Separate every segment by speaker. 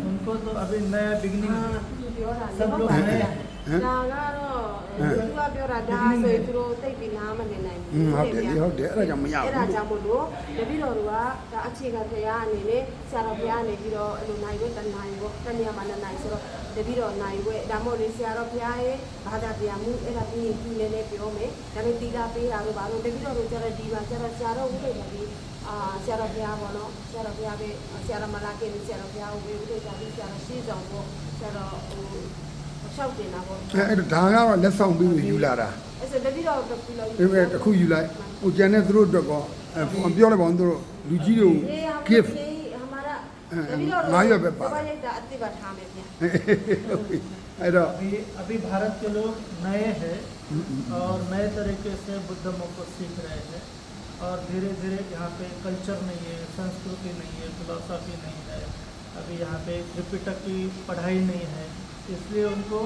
Speaker 1: उनको तो अभी नया बिगनिंग
Speaker 2: हाँ तूပြောတာ
Speaker 1: सब लोग
Speaker 2: ဟုတ်ပါ
Speaker 1: नए
Speaker 2: ဘူး
Speaker 1: हैं
Speaker 2: ဒါကတော့သူကပြောတာဒါဆိုရင်သူတို့သိပြီးနားမနေနိုင်
Speaker 3: อืมဟုတ်တယ်လေဟုတ်တယ်အဲ့ဒါကြောင့်မရ
Speaker 2: အဲ့
Speaker 3: ဘူး
Speaker 2: ဒါကြောင့်မို့လို့တပည့်တော်တို့ကဒါအခြေခံတရားအနေနဲ့ဆရာတော်ဘုရားအနေပြီးတော့အဲ့လိုနိုင်ဝဲတနိုင်ပေါ့တနေရာမှာနှစ်နိုင်ဆိုတော့တပည့်တော်နိုင်ဝဲဒါမို့လေဆရာတော်ဘုရားရဲ့ဘာသာတရားမှုအဲ့ဒါပြီးရင်သူလည်းလည်းပြောမယ်ဒါပေမဲ့တီတာပေးတာလို့ဘာလို့တပည့်တော်တို့ကျတော့ဒီမှာကျတော့ဆရာတော်ဥပ္ပေတာပြီး အာဆရာတော်ဘုရားပေါ့နော်ဆရာတော်ဘုရားပဲဆရာတော်မလာခင်ဆရာတော်ဘုရားကိုဝေဥပ္ပေတာပြီးဆရာတော်ရှေ့ဆောင်ပေါ့ဆရာတော်ဟိုလျှောက်တင်တာပေါ့
Speaker 3: အဲ့အဲ့ဒါကတော့လက်ဆောင်ပြီးယူလာတာ
Speaker 2: အဲ့ဆိုတပည့်တော်တစ်ခုလုံး
Speaker 3: ဒီမဲ့တစ်ခုယူလိုက်ဟိုကျန်တဲ့သူတို့အတွက်ကောအဲပြောလိုက်ပါဦးသူတို့လူကြီးတွေကို gift
Speaker 2: हमारा
Speaker 3: हाँ,
Speaker 2: तभी और
Speaker 3: माँ यो पे पा-
Speaker 2: दवा ये अति बैठा में क्या
Speaker 3: အဲ့တော့
Speaker 1: अभी अभी भारत के लोग नए हैं और नए तरीके से बुद्ध धर्म को सीख रहे हैं और धीरे धीरे यहाँ पे कल्चर नहीं है, संस्कृति नहीं है फिलोसफी नहीं है। अभी यहाँ पे त्रिपिटक की पढ़ाई नहीं है, इसलिए उनको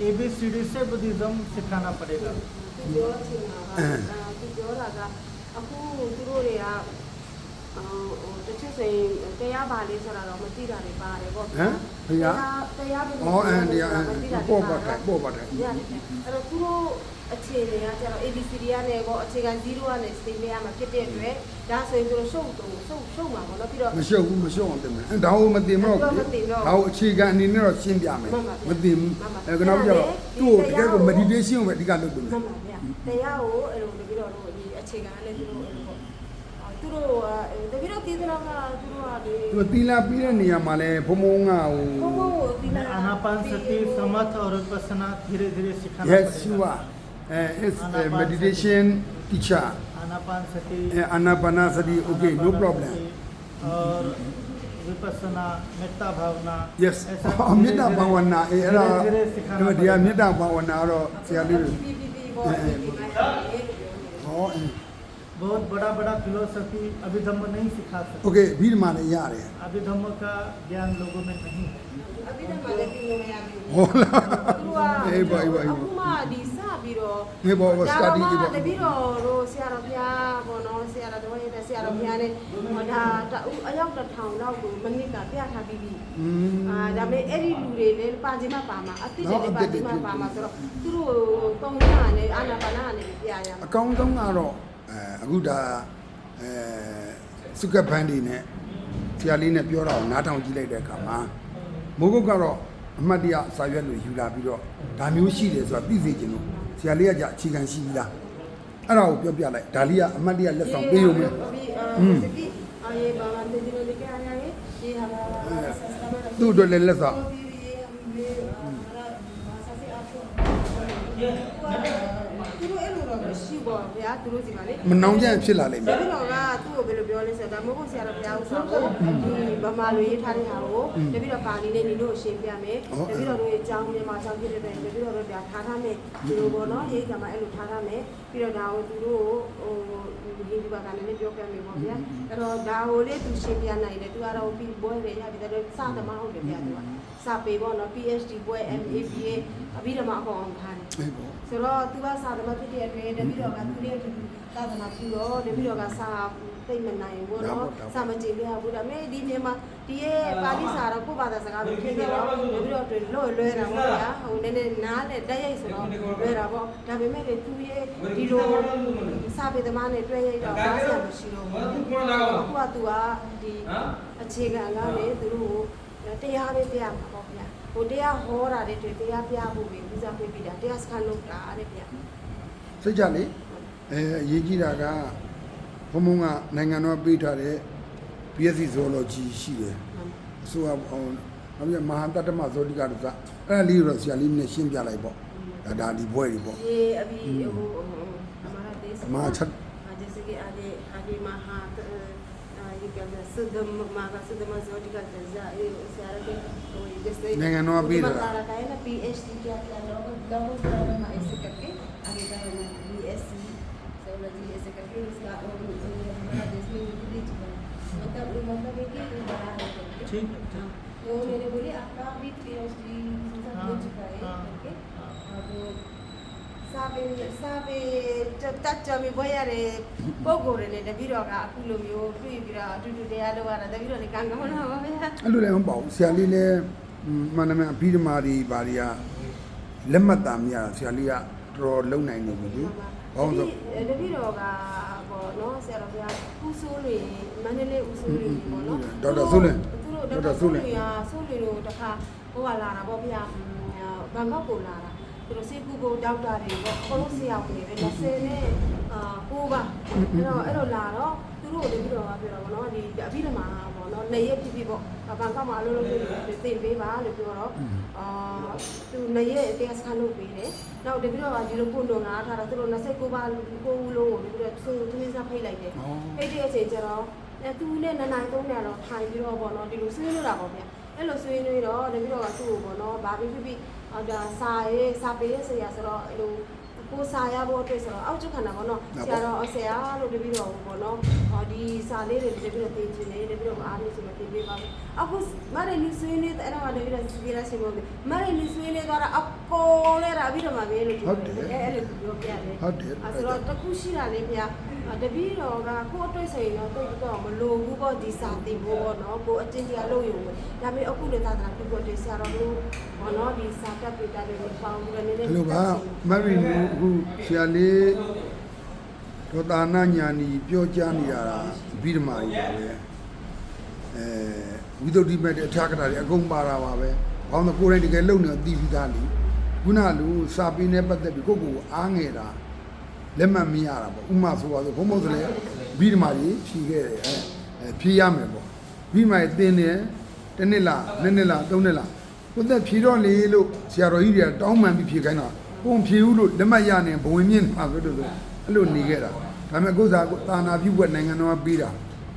Speaker 1: ए बी सी डी से बुद्धिज़्म सिखाना पड़ेगा।
Speaker 2: ဆိုရင်တရားပါလေးဆိုတာတော့မသိတာတွေပါတယ်ပေါ့
Speaker 3: ဟမ်ဘုရား
Speaker 2: တရားဘယ်လို
Speaker 3: ဩအန်ဒီအန်ပို့ပါတယ်ပို့ပါတယ်
Speaker 2: ရတယ်အဲ့တော့သူတို့အခြေအနေကကျတော့ ABCD ကနေပေါ့အခြေခံ0ကနေစတင်ပေးရမှာဖြစ်တဲ့အတွက်ဒါဆိုရင်သူတို့ရှုပ်တော့ရှုပ်ရှုပ်မှာပေါ့နော်ပြီးတော့
Speaker 3: မရှုပ်ဘူးမရှုပ်အောင်တင်မယ်အဲဒါကိုမတင်တော့
Speaker 2: ဒါကိုမတင်တော့
Speaker 3: ဒါကိုအခြေခံအနေနဲ့တော့ရှင်းပြမယ်
Speaker 2: မှန်ပါဗျာ
Speaker 3: မတင်ဘူး
Speaker 2: မှန်ပါ
Speaker 3: အဲကတော့ကျတော့သူ့ကိုတကယ်ကို meditation ကိုပဲအဓိကလုပ်ပေးမယ်
Speaker 2: မှန်ပါဗျာတရားကိုအဲ့လိုတပည့်တော်တို့ဒီအခြေခံလည်းသူတို့အဲ့လိုပေါ့အာ သူတို့တပည့်တော်သေးသလားကသူတို့ကလေ
Speaker 3: သူသီလပြီးတဲ့နေရာမှာလဲဘုံဘုံကဟို
Speaker 2: ဘုံဘုံကိုသီလ
Speaker 1: आनापान सती समाथ और विपसना धीरे धीरे सिखाना
Speaker 3: Yes you are uh, it's a meditation teacher
Speaker 1: Anapana Sati
Speaker 3: uh, anapana sati okay no problem
Speaker 1: और विपसना मेत्ता भावना
Speaker 3: yes မေတ္တာဘာဝနာအဲအဲ့ဒါဒီ
Speaker 1: က
Speaker 3: မေတ္တာဘာဝနာတော့ဆရာလေးတွေ
Speaker 2: ပေါ့ဒီမှာ
Speaker 3: ဟော
Speaker 1: बहुत बड़ा बड़ा फिलोसफी अभिधम्म नहीं सिखा सकते
Speaker 3: okay ပြီးဒီမှာလည်းရတယ်
Speaker 1: अभिधम्म का ज्ञान लोगों में नहीं है
Speaker 2: အပိဓမ္မာလည်းပြီးလို့မရဘူး
Speaker 3: ဟောလား
Speaker 2: သူက
Speaker 3: အေးပါအေးပါအေးပါ
Speaker 2: အခုမှဒီစပြီးတော့
Speaker 3: ငေးပေါ်ပေါ် study ကြီးပေါ့
Speaker 2: တပည့်တော်တို့ဆရာတော်ဘုရားပေါ့နော်ဆရာတော်တို့ရဲ့ဆရာတော်ဘုရားနဲ့ဟောဒါတူအယောက်တစ်ထောင်လောက်ကိုမနစ်ကပြထားပြီးပြီ
Speaker 3: อืม
Speaker 2: အာဒါပေမဲ့အဲ့ဒီလူတွေလည်းပါခြင်းမပါမှာအတိတ်တွေပါခြင်းမပါမှာဆိုတော့သူတို့တုံးရနဲ့အာနာပါနာနဲ့ပြရရမှာ
Speaker 3: အကောင်းဆုံးကတော့ အဲအခုဒါအဲစုကပ်ဘန်းဒီနဲ့ဆရာလေးနဲ့ပြောတာကိုနားထောင်ကြည့်လိုက်တဲ့အခါမှာမိုးကုတ်ကတော့အမှတ်တရစာရွက်လို့ယူလာပြီးတော့ဒါမျိုးရှိတယ်ဆိုတာသိစေချင်လို့ဆရာလေးကကြာအခြေခံရှိပြီလားအဲ့ဒါကိုပြောပြလိုက်ဒါလေးကအမှတ်တရလက်ဆောင်ပေးရုံပဲ
Speaker 2: อืมအာရေဘာမှတည်တယ်လေကြာရရဲ့ဒီဟာလာဆက်စတာ
Speaker 3: သူ့အတွက်လည်းလက်ဆောင်
Speaker 2: သူတို့အဲ့လိုတော့မရှိ ပါဘူးဗျာသူတို့စီမှာလေ
Speaker 3: မနှောင်ကြံဖြစ်လာလိမ့်မယ်
Speaker 2: ဒါပြီးတော့ကသူ့ကိုဘယ်လိုပြောလဲဆိုတော့ဒါမို့ဆရာတော်ဘုရားဥဆောင်ကိုဒီဗမာလူရေးထားတဲ့ဟာကိုတပြီးတော့ပါဠိနဲ့ညီတို့ရှင်းပြမယ်တပြီးတော့တို့အကြောင်းမြန်မာအကြောင်းဖြစ်တဲ့တိုင်တပြီးတော့တို့ဒါထားထားမယ်ဒီလိုပေါ့နော်ရေးကမှာအဲ့လိုထားထားမယ်ပြီးတော့ဒါကိုသူတို့ဟိုဒီဒီဘာကလည်းပြောပြမယ်ပေါ့ဗျာအဲ့တော့ဒါကိုလေသူရှင်းပြနိုင်တယ်သူကတော့ပြီးပွဲပဲရပြီတော့စသမားဟုတ်တယ်ဗျာသူကစပေပေါ့နော် PhD ပွဲ MA BA အပြီးတော့မှအကုန်အောင်ထားတယ်
Speaker 3: အေးပေါ့
Speaker 2: ဆိုတော့သူကစာသမဖြစ်တဲ့အတွက်တပည့်တော်ကသူလေးသာသနာပြုတော့တပည့်တော်ကစာသိမ့်မနိုင်ဘူးနော်စာမကြည့်ရဘူးဒါပေမဲ့ဒီမြန်မာဒီရဲ့ပါဠိစာတော့ကိုယ့်ဘာသာစကားပဲဖြစ်နေတော့တပည့်တော်တွေလွတ်လွဲတာပေါ့ဗျာဟိုနည်းနည်းနားနဲ့တက်ရိုက်ဆိုတော့လွဲတာပေါ့ဒါပေမဲ့သူရဲ့ဒီလိုစာပေသမားနဲ့တွေ့ရိုက်တော့ဘာဆရာမရှိတော့ဘူးအခုကသူကဒီအခြေခံကလည်းသူတို့တရားပဲပြရမှာပေါ့ဗျာဟိုတရားဟောတာတဲ့တွေတရားပြဖို့ပဲဦးစားပေးပြီးတာတရားစခန်းလုပ်တာတဲ့ဗျာ
Speaker 3: စိတ်ကြလေ အဲအရေးကြီးတာကဘုံဘုံကနိုင်ငံတော်ပေးထားတဲ့ BSc zoology ရှိတယ်အစိုးရဟိုနောက်ပြီးမဟာတတ္တမဇောတိကတစအဲ့ဒါလေးကိုတော့ဆရာလေးနဲ့ရှင်းပြလိုက်ပေါ့ဒါဒါဒီဘွဲတွေပေါ့
Speaker 2: ये अभी वो हमारा देश में
Speaker 3: महा छठ
Speaker 2: हाँ, जैसे कि आगे आगे महा अ, ये क्या कहते हैं शुद्ध मागा शुद्ध मजोटी का दर्जा ये सारा के तो ये जैसे
Speaker 3: नहीं, नहीं, अभी
Speaker 2: उनका
Speaker 3: रहा।
Speaker 2: सारा का है ना पीएचडी क्या क्या डबल डबल प्रॉब्लम ऐसे करके आगे का है ना बीएससी सोलॉजी ऐसे करके इसका और ये हमारा देश में यूपी चुका है मतलब वो मतलब है कि वो बड़ा है करके
Speaker 1: ठीक है ठीक
Speaker 2: हाँ, तो मैंने बोली आपका भी पीएचडी हो
Speaker 1: हाँ,
Speaker 2: चुका है
Speaker 1: हाँ,
Speaker 2: करके
Speaker 1: हाँ।
Speaker 2: अब စာပေစာပေတက်ကြမီဘွဲရတဲ့ပုံကိုယ်တွေနဲ့တပည့်တော်ကအခုလိုမျိုးတွေ့ပြီးတော့အတူတူတရားလုပ်ရတာတပည့်တော်လည်းကံကောင်းတာပါဗျာ
Speaker 3: အဲ့လိုလည်းမပေါ့ဘူးဆရာလေးလည်းမှန်တယ်မှန်အပြီးဓမ္မာတွေဘာတွေကလက်မှတ်တာမရတာဆရာလေးက တော်တော်လုံနိုင်နေပြီလေဘာလို့လဲဆို
Speaker 2: တပည့်တော်ကပေါ့နော်ဆရာတော်ဘုရားဦးဆိုးတွေမန္တလေးဦးဆိုးတွေပေါ့နော်
Speaker 3: ဒေါက်တာဆိုးလင်
Speaker 2: သူတို့
Speaker 3: ဒေါ
Speaker 2: ဒေါ
Speaker 3: က်
Speaker 2: က်
Speaker 3: တာ
Speaker 2: တာ
Speaker 3: ဆိုး
Speaker 2: ဆိုး
Speaker 3: လ
Speaker 2: လ
Speaker 3: င်
Speaker 2: င်ကဆိုးလင်တို့တခါဟိုကလာတာပေါ့ဗျာဘန်ကောက်ကိုလာတာသူတို့စေကူဘုဒေါက်တာတွေပေါ့အကုန်လုံးဆရာဝန်တွေပဲ20နဲ့အာ9ပါအဲ့တော့အဲ့တော့လာတော့သူတို့တပည့်တော်ကပြောတော့ဗောနော်ဒီအဘိဓမ္မာ ပေါ့နော်နေရဖြစ်ဖြစ်ပေါ့ဘန်ကောက်မှာအလုပ်လုပ်နေတယ်သင်ပေးပါလို့ပြောတော့အာသူနေရတရားစခန်းလုပ်ပေးတယ်နောက်တပည့်တော်ကဒီလိုပုံတော်ငါထားတာသူတို့29ပါကိုဦးလုံးကိုတပည့်တော်သူသူင်းစားဖိတ်လိုက်တယ်ဖိတ်တဲ့အချိန်ကျတော့အဲသူနဲ့နနိုင်သုံးနေတော့ထိုင်ပြီးတော့ဗောနော်ဒီလိုဆွေးနွေးတာပေါ့ဗျအဲ့လိုဆွေးနွေးတော့တပည့်တော်ကသူ့ကိုဗောနော်ဘာဖြစ်ဖြစ်ဖြစ်ဟောဒါစာရေးစာပေရေးဆရာဆိုတော့အဲ့လို ကိုစာရဖို့အတွက်ဆိုတော့အောက်ကျခဏဗောနော်ဆရာတော်ဆရာလို့တပည့်တော်ဗောနော်ဟောဒီစာလေးတွေတပည့်တော်သင်ချင်တယ်တပည့်တော်အားလို့ဆိုတော့သင်ပေးပါမယ်အခုမရလူဆွေးနွေးတဲ့အဲ့တော့တပည့်တော်စီရရှိမို့မရလူဆွေးနွေးတော့အကောလဲတာအပြီးတော့မှပဲလို့အဲ့အဲ့လိုပြောပြတယ်
Speaker 3: ဟုတ်တယ်
Speaker 2: အဲဆိုတော့တစ်ခုရှိတာလေဗျာတပည့်တော်ကကိုယ့်အတွက်ဆိုရင်တော့တိတ်တော့မလိုဘူးပေါ့ဒီစာတင်ဖို့ပေါ့နော်ကိုအချင်းတရားလုပ်ရုံပဲဒါပေမဲ့အခုလေသာသနာပြုဖို့တင်ဆရာတော်တို့ဘောနော်ဒီစာကပ်ပြတာတွေပေါင်းပြီးတော့နည်းနည်း
Speaker 3: အဲ့လိုပါမရီနူအခုဆရာလေးဒေါတာနာညာနီပြောကြားနေရတာအပြီးဓမ္မာကြီးပါပဲအဲဝိသုဒ္ဓိမဲ့တဲ့အထာကတာတွေအကုန်ပါတာပါပဲဘောင်းတော့ကိုယ်တိုင်တကယ်လုံနေသိပြီးသားလीခုနလူစာပေနဲ့ပတ်သက်ပြီးကိုယ့်ကိုယ်ကိုအားငယ်တာလက်မှတ်မရတာပေါ့ဥမာဆိုပါဆိုဘုံဘုံဆိုလေဘီဓမာကြီးဖြီးခဲ့တယ်အဲအဲဖြီးရမယ်ပေါ့ဘီဓမာကြီးတင်းတယ်တစ်နှစ်လားနှစ်နှစ်လားသုံးနှစ်လားကိုယ်သက်ဖြီးတော့လေလို့ဆရာတော်ကြီးတွေကတောင်းပန်ပြီးဖြီးခိုင်းတာ ကိုယ်ဖြီးဘူးလို့လက်မှတ်ရနေဘဝင်မြင့်မှာဆိုတော့အဲ့လိုနေခဲ့တာဒါပေမဲ့ကိုယ်စားကိုသာနာပြုတ်ဘက်နိုင်ငံတော်ကပေးတာ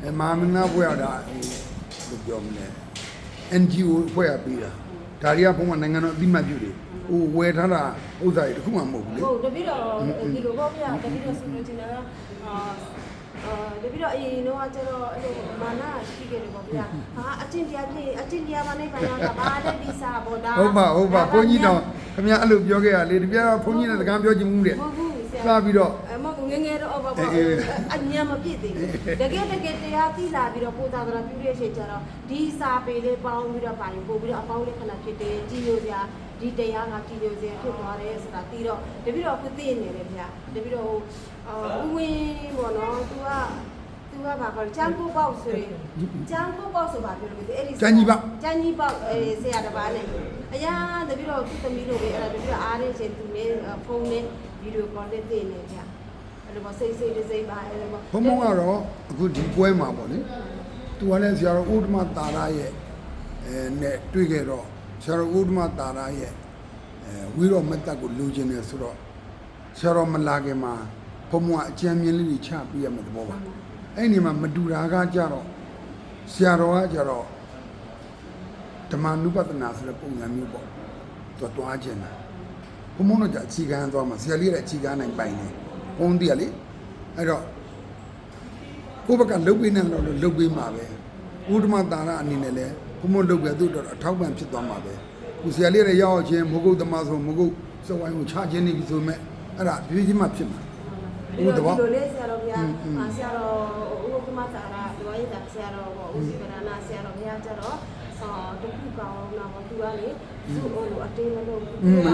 Speaker 3: အဲမဟာမင်းသားဘွဲရတာဟိုဘယ်လိုပြောမလဲ NGO ဖွဲ့ရပေးတာဒါတွေကဘုံကနိုင်ငံတော်အသိမှတ်ပြုတယ်ဟိုဝယ်ထားတာဥစ္စာတွေတခုမှမဟုတ်ဘူးလေ
Speaker 2: ဟုတ်တပည့်တော်ဒီလိုပေါ့ဗျာတပည့်တော်ဆိုလို့ချင်တာအာ အာတပည့်တော်အရင်တော့ကျတော့အဲ့လိုမာနရှိခဲ့တယ်ပေါ့ဗျာဟာအချင်းတရားဖြစ်အချင်းတရားမနိုင်ပါတော့တာဘာလဲဒီစာပေါ့ဒါ
Speaker 3: ဟုတ်ပါဟုတ်ပါဘုန်းကြီးတော်ခင်ဗျာအဲ့လိုပြောခဲ့ရလေတပြားဘုန်းကြီးနဲ့စကားပြောချင်မှုတဲ့
Speaker 2: မဟုတ်ဘူးဆရာ
Speaker 3: စပြီးတော့
Speaker 2: အမကငယ်ငယ်တော့ဘာ
Speaker 3: အေး
Speaker 2: ဘာ
Speaker 3: အေး
Speaker 2: အညာမပြည့်သေးဘူးတကယ်တကယ်တရားသိလာပြီးတော့ပို့သာသနာပြုတဲ့အချိန်ကျတော့ဒီစာပေလေးပေါင်းပြီးတော့ပါရင်ပို့ပြီးတော့အပေါင်းလေးခဏဖြစ်တယ်ကြည်ညိုစရာ ဒီတရားကကြည်ညိုစရာဖြစ်သွားတယ်ဆိုတာပြီးတော့တပိတော့အခုသိနေတယ်ဗျာတပိတော့အာဦးဝင်းပေါ့နော် तू က तू ကဘာခေါ်လဲကျန်းကိုပေါ့ဆိုရင်ကျန်းကိုပေါ့ဆိုပါပြောလို့အဲ့ဒီ
Speaker 3: ကျန်းကြီးပေါ့
Speaker 2: ကျန်းကြီးပေါ့အဲဆရာတစ်ပါးနဲ့အရာတပိတော့သူ့သမီးတို့ပဲအဲ့ဒါတပိတော့အားရချင်းသူနဲ့ဖုန်းနဲ့ဗီဒီယိုကောနဲ့သိနေဗျာအဲ့လိုပေါ့စိတ်စိတ်တစ်စိတ်ပါအဲ့လိုပေါ့
Speaker 3: ဘုံဘုံကတော့အခုဒီပွဲမှာပေါ့လေသူကလည်းဆရာတော်ဥဒ္ဓမတာရရဲ့အဲနဲ့တွေ့ခဲ့တော့ ဆရာတော်ဥဒ္ဓမတာရရဲ့အဲဝီရောမတ်တက်ကိုလူချင်းနေဆိုတော့ဆရာတော်မလာခင်မှာဘုံဘုံကအကြံဉာဏ်လေးတွေချပြရမယ်သဘောပါအဲ့ဒီမှာမတူတာကကြတော့ဆရာတော်ကကြတော့ဓမ္မနုပဒနာဆိုတဲ့ပုံစံမျိုးပေါ့သူကတွားခြင်းတာဘုံဘုံတော့じゃအခြေခံသွားမှာဆရာလေးရဲ့အခြေခံနိုင်ပိုင်တယ်ဘုံတည်းကလေအဲ့တော့ကိုယ့်ဘက်ကလုတ်ပေးနေတော့လုတ်ပေးမှာပဲဥဒ္ဓမတာရအနေနဲ့လည်း ဘုံမလုတ်ပဲသူ့တော့အထောက်ပံ့ဖြစ်သွားမှာပဲကိုဆရာလေးရဲ့ရောက်ချင်းမဟုတ်သမားဆိုမဟုတ်စဝိုင်းကိုချခြင်းနေပြီဆိုမဲ့အဲ့ဒါပြေးချင်းမှဖြစ်မှာ
Speaker 2: ဒီလိုဒီလိုလေးဆရာတော်ဘုရားအာဆရာတော်ဥပမာတာရာဒီဝိုင်းတာဆရာတော်ပေါ့ဦးစီပရနာဆရာတော်ဘုရားကျတော့အာတခုကောင်းတော့သူကလေသူ့ဟိုလိုအတင်းမလုပ်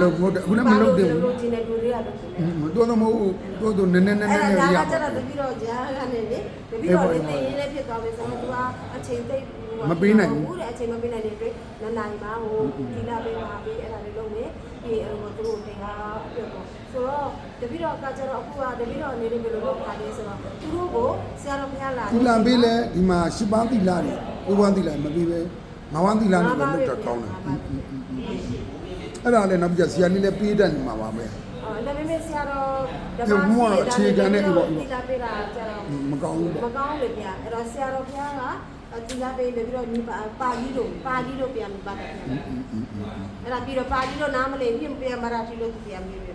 Speaker 2: လို့ကျင်းတဲ့လူတွေကလုပ်တယ်
Speaker 3: တော်တော်မဟုတ်တော်တော်နည်းနည်းနည်းန
Speaker 2: အဲ့
Speaker 3: ည်း
Speaker 2: ဒါ
Speaker 3: ရ
Speaker 2: က
Speaker 3: ပါ
Speaker 2: ကျတော့တပည့်တော်ကြားကနေလေတပည့်တော်လေးတင်ရင်းလေးဖြစ်သွားပြီဆိုတော့သူကအချိန်သိ ဘူးတဲ့အချိန်မပေးနိုင်တဲ့အတွက်နနိုင်ပါဟိုဒီလာပေးပါပြီးအဲ့ဒါလေးလုပ်မယ်ပြီးအဲ့လိုသူတို့တရားပြတ်တော့ဆိုတော့တပည့်တော်ကကျတော့အခုကတပည့်တော်နေနေဘယ်လိုလုပ်ပါလဲဆိုတော့သူတို့ကိုဆရာတော်ဘုရားလာ
Speaker 3: ဒီလံပေးလဲဒီမှာရှစ်ပန်းသီလာတွေဥပန်းသီလာမပေးပဲမဝန်းသီလာနဲ့ပဲလုပ်တာကောင်းတယ်အဲ့ဒါလည်းနောက်ပြဆရာလေးလည်းပေးတတ်နေမှာပါပဲ
Speaker 2: အော်ဒါပေမဲ့ဆရာတော်ဒီလာပေးတာကျတော့
Speaker 3: မကောင်းဘူး
Speaker 2: မ
Speaker 3: ပေါ့
Speaker 2: ကောင်းလေဗျာအဲ့တော့ဆရာတော်ဘုရားက ဒီလာပေးပြီးတော့ညီပါဠိလိုပါဠိလိုပြန်ပါတယ်ဗျာအဲ့ဒါပြီးတော့ပါဠိလိုနားမလည်ပြင်ပြန်မရာထီလိုပြန်ပြီးပြီ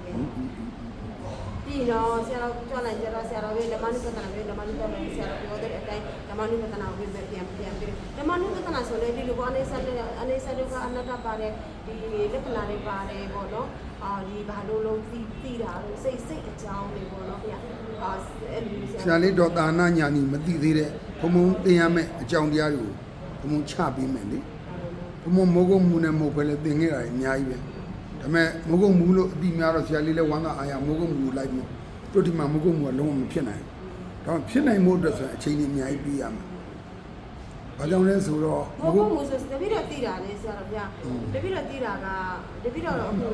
Speaker 2: ပြီးတော့ဆရာတော်ကြွလိုက်ကြတော့ဆရာတော်ရဲ့ဓမ္မနုပဒနာပဲဓမ္မနုပဒနာဆရာတော်ပြောတဲ့အတိုင်းဓမ္မနုပဒနာကိုပြန်ပြန်ပြန်ပြီးဓမ္မနုပဒနာဆိုလေဒီလိုအနေဆက်အနေဆက်ကအနတ္တပါတယ်ဒီလက္ခဏာတွေပါတယ်ပေါ့နော် အာဒီဘာလို့လုံးသိသိတာလို့စိတ်စိတ်အကြောင်းတွေပေါ့နော်ဗျာအာအဲ့လို
Speaker 3: ဆရာလေးတော်တာနာညာနီမသိသေးတဲ့ဘုံဘုံသင်ရမယ့်အကြောင်းတရားတွေကိုဘုံဘုံချပေးမယ်လေဘုံဘုံမိုးကုတ်မူနဲ့မဟုတ်ပဲလေသင်ခဲ့တာအများကြီးပဲဒါပေမဲ့မိုးကုတ်မူလို့အတိများတော့ဆရာလေးလည်းဝမ်းသာအားရမိုးကုတ်မူလိုက်မယ်တို့ဒီမှာမိုးကုတ်မူကလုံးဝမဖြစ်နိုင်ဘူးဒါဖြစ်နိုင်မှုအတွက်ဆိုရင်အချိန်ကြီးအများကြီးပေးရမယ်ဘာကြောင့်လဲဆိုတော့
Speaker 2: မဟုတ်ဘူးဆိုတပည့်တော်သိတာလေဆရာတော်ဗျာတပည့်တော်သိတာကတပည့်တော်တော့အခု